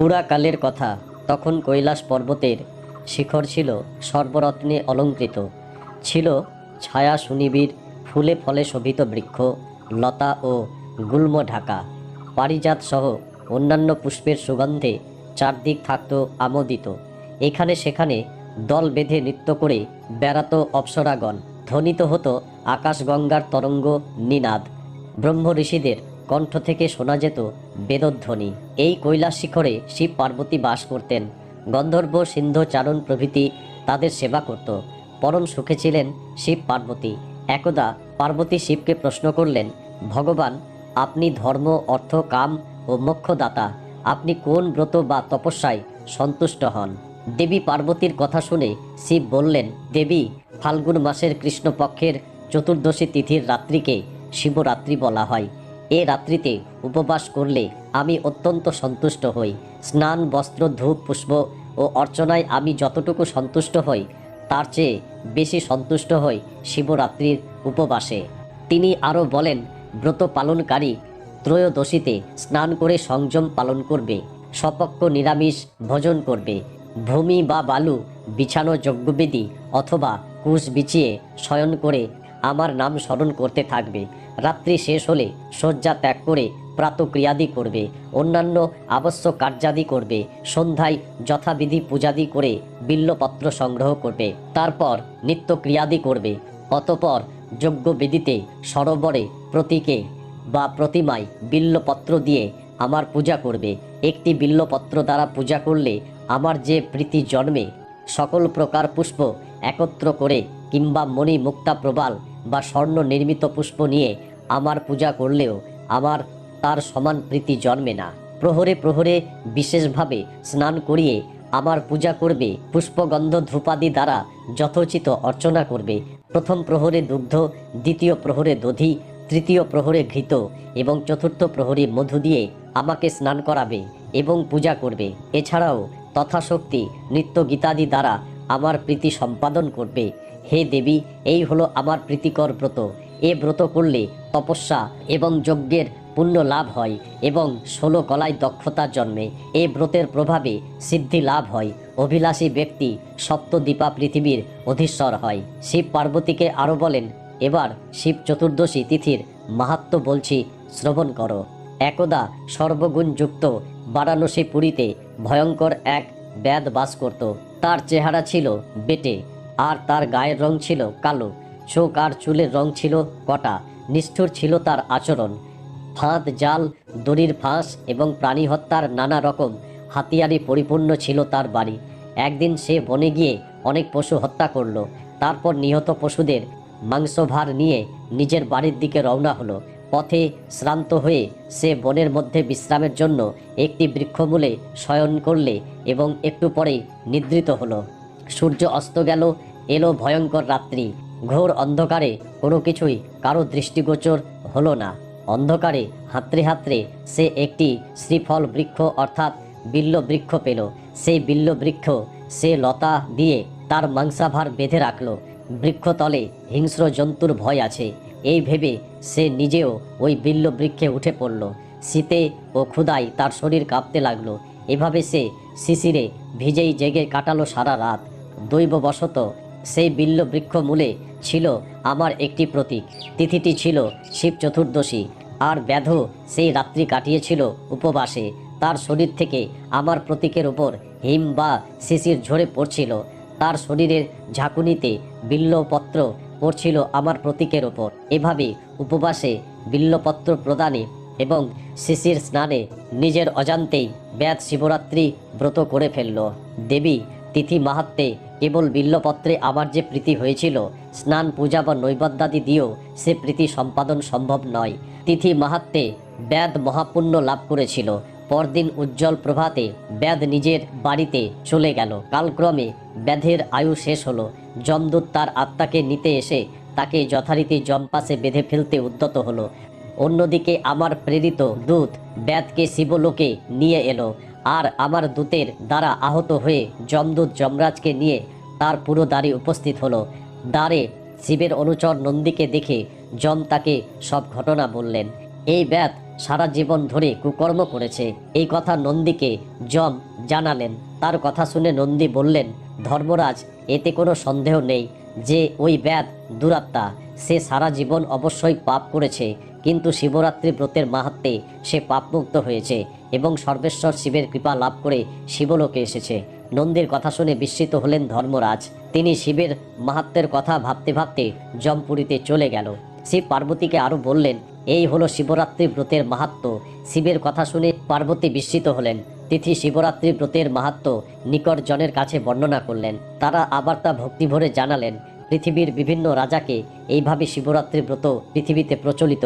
পুরাকালের কথা। তখন কৈলাস পর্বতের শিখর ছিল সর্বরত্নে অলঙ্কৃত। ছিল ছায়া সুনিবিড় ফুলে ফলে শোভিত বৃক্ষ, লতা ও গুল্ম ঢাকা। পারিজাত সহ অন্যান্য পুষ্পের সুগন্ধে চারদিক থাকত আমোদিত। এখানে সেখানে দল বেঁধে নৃত্য করে বেড়াত অপ্সরাগণ। ধ্বনিত হতো আকাশগঙ্গার তরঙ্গ নিনাদ। ব্রহ্ম ঋষিদের কণ্ঠ থেকে শোনা যেত বেদধ্বনি। এই কৈলাস শিখরে শিব পার্বতী বাস করতেন। গন্ধর্ব সিন্ধু চারণ প্রভৃতি তাদের সেবা করত। পরম সুখে ছিলেন শিব পার্বতী। একদা পার্বতী শিবকে প্রশ্ন করলেন, ভগবান, আপনি ধর্ম, অর্থ, কাম ও মোক্ষদাতা। আপনি কোন ব্রত বা তপস্যায় সন্তুষ্ট হন? দেবী পার্বতীর কথা শুনে শিব বললেন, দেবী, ফাল্গুন মাসের কৃষ্ণপক্ষের চতুর্দশী তিথির রাত্রিকে শিবরাত্রি বলা হয়। এ রাত্রিতে উপবাস করলে আমি অত্যন্ত সন্তুষ্ট হই। স্নান, বস্ত্র, ধূপ, পুষ্প ও অর্চনায় আমি যতটুকু সন্তুষ্ট হই, তার চেয়ে বেশি সন্তুষ্ট হই শিবরাত্রির উপবাসে। তিনি আরও বলেন, ব্রত পালনকারী ত্রয়োদশীতে স্নান করে সংযম পালন করবে সপক্ষ নিরামিষ ভোজন করবে। ভূমি বা বালু বিছানো যজ্ঞবেদী অথবা কুশ বিছিয়ে শয়ন করে আমার নাম স্মরণ করতে থাকবে। রাত্রি শেষ হলে শয্যা ত্যাগ করে প্রাতক্রিয়াদি করবে, অন্যান্য আবশ্যক কার্যাদি করবে, সন্ধ্যায় যথাবিধি পূজাদি করে বিল্লপত্র সংগ্রহ করবে, তারপর নিত্যক্রিয়াদি করবে। অতপর যজ্ঞবেদিতে সরোবরে প্রতীকে বা প্রতিমায় বিল্লপত্র দিয়ে আমার পূজা করবে। একটি বিল্লপত্র দ্বারা পূজা করলে আমার যে প্রীতি জন্মে, সকল প্রকার পুষ্প একত্র করে কিংবা মণি মুক্তা প্রবাল বা স্বর্ণ নির্মিত পুষ্প নিয়ে আমার পূজা করলেও আমার তার সমান প্রীতি জন্মে না। প্রহরে প্রহরে বিশেষভাবে স্নান করিয়ে আমার পূজা করবে, পুষ্পগন্ধ ধ্রুপাদি দ্বারা যথোচিত অর্চনা করবে। প্রথম প্রহরে দুগ্ধ, দ্বিতীয় প্রহরে দধি, তৃতীয় প্রহরে ঘৃত এবং চতুর্থ প্রহরে মধু দিয়ে আমাকে স্নান করাবে এবং পূজা করবে। এছাড়াও তথাশক্তি নিত্য গীতাদি দ্বারা আমার প্রীতি সম্পাদন করবে। হে দেবী, এই হলো আমার প্রীতিকর ব্রত। এ ব্রত করলে তপস্যা এবং যজ্ঞের পুণ্য লাভ হয় এবং ষোলো কলায় দক্ষতা জন্মে। এ ব্রতের প্রভাবে সিদ্ধি লাভ হয়। অভিলাষী ব্যক্তি সপ্তদ্বীপা পৃথিবীর অধীশ্বর হয়। শিব পার্বতীকে আরও বলেন, এবার শিব চতুর্দশী তিথির মাহাত্ম বলছি, শ্রবণ করো। একদা সর্বগুণযুক্ত বারাণসী পুরীতে ভয়ঙ্কর এক ব্যাদ বাস করত। তার চেহারা ছিল বেটে, আর তার গায়ের রং ছিল কালো। চোখ আর চুলের রং ছিল কটা, নিষ্ঠুর ছিল তার আচরণ। ফাঁদ, জাল, দড়ির ফাঁস এবং প্রাণী হত্যার নানা রকম হাতিয়ারে পরিপূর্ণ ছিল তার বাড়ি। একদিন সে বনে গিয়ে অনেক পশু হত্যা করল। তারপর নিহত পশুদের মাংসভার নিয়ে নিজের বাড়ির দিকে রওনা হলো। পথে শ্রান্ত হয়ে সে বনের মধ্যে বিশ্রামের জন্য একটি বৃক্ষমূলে শয়ন করলে এবং একটু পরেই নিদ্রিত হলো। সূর্য অস্ত গেল, এলো ভয়ঙ্কর রাত্রি। ঘোর অন্ধকারে কোনো কিছুই কারও দৃষ্টিগোচর হলো না। অন্ধকারে হাতড়ে হাতড়ে সে একটি শ্রীফল বৃক্ষ অর্থাৎ বিল্ল বৃক্ষ পেল। সেই বিল্ল বৃক্ষ সে লতা দিয়ে তার মাংসাভার বেঁধে রাখল। বৃক্ষতলে হিংস্র জন্তুর ভয় আছে। এই ভেবে সে নিজেও ওই বিল্ল বৃক্ষে উঠে পড়ল। শীতে ও ক্ষুদায় তার শরীর কাঁপতে লাগল। এভাবে সে শিশিরে ভিজেই জেগে কাটালো সারা রাত। দৈববশত সেই বিল্ল বৃক্ষ মূলে ছিল আমার একটি প্রতীক। তিথিটি ছিল শিব চতুর্দশী। আর ব্যাধ সেই রাত্রি কাটিয়েছিল উপবাসে। তার শরীর থেকে আমার প্রতীকের ওপর হিম বা শিশির ঝরে পড়ছিল। তার শরীরের ঝাঁকুনিতে বিল্লপত্র পড়ছিল আমার প্রতীকের ওপর। এভাবে উপবাসে বিল্লপত্র প্রদানে এবং শিশির স্নানে নিজের অজান্তেই ব্যাত শিবরাত্রি ব্রত করে ফেলল। দেবী তিথি মাহাত্মে কেবল বিল্লপত্রে আমার যে প্রীতি হয়েছিল, স্নান, পূজা বা নৈবদ্যাদি দিয়েও সে প্রীতি সম্পাদন সম্ভব নয়। তিথি মাহাত্মে ব্যাদ মহাপুণ্য লাভ করেছিল। পরদিন উজ্জ্বল প্রভাতে ব্যাদ নিজের বাড়িতে চলে গেল। কালক্রমে ব্যাধের আয়ু শেষ হলো। যমদূত তার আত্মাকে নিতে এসে তাকে যথারীতি জম্পাসে বেঁধে ফেলতে উদ্যত হলো। অন্যদিকে আমার প্রেরিত দূত ব্যাদকে শিবলোকে নিয়ে এলো আর আমার দূতের দ্বারা আহত হয়ে যমদূত যমরাজকে নিয়ে তার পুরো দ্বারে উপস্থিত হলো। দ্বারে শিবের অনুচর নন্দীকে দেখে যম তাকে সব ঘটনা বললেন। এই ব্যাত সারা জীবন ধরে কুকর্ম করেছে। এই কথা নন্দীকে যম জানালেন। তার কথা শুনে নন্দী বললেন, ধর্মরাজ, এতে কোনো সন্দেহ নেই যে ওই ব্যাধ দুরাত্মা, সে সারা জীবন অবশ্যই পাপ করেছে। কিন্তু শিবরাত্রি ব্রতের মাহাত্মে সে পাপমুক্ত হয়েছে এবং সর্বেশ্বর শিবের কৃপা লাভ করে শিবলোকে এসেছে। নন্দীর কথা শুনে বিস্মিত হলেন ধর্মরাজ। তিনি শিবের মাহাত্মের কথা ভাবতে ভাবতে জমপুরীতে চলে গেল। শিব পার্বতীকে আরও বললেন এই হলো শিবরাত্রি ব্রতের মাহাত্ম। শিবের কথা শুনে পার্বতী বিস্মিত হলেন। তিথি শিবরাত্রি ব্রতের মাহাত্ম নিকট জনের কাছে বর্ণনা করলেন। তারা আবার তা ভক্তিভরে জানালেন। পৃথিবীর বিভিন্ন রাজাকে এইভাবে শিবরাত্রি ব্রত পৃথিবীতে প্রচলিত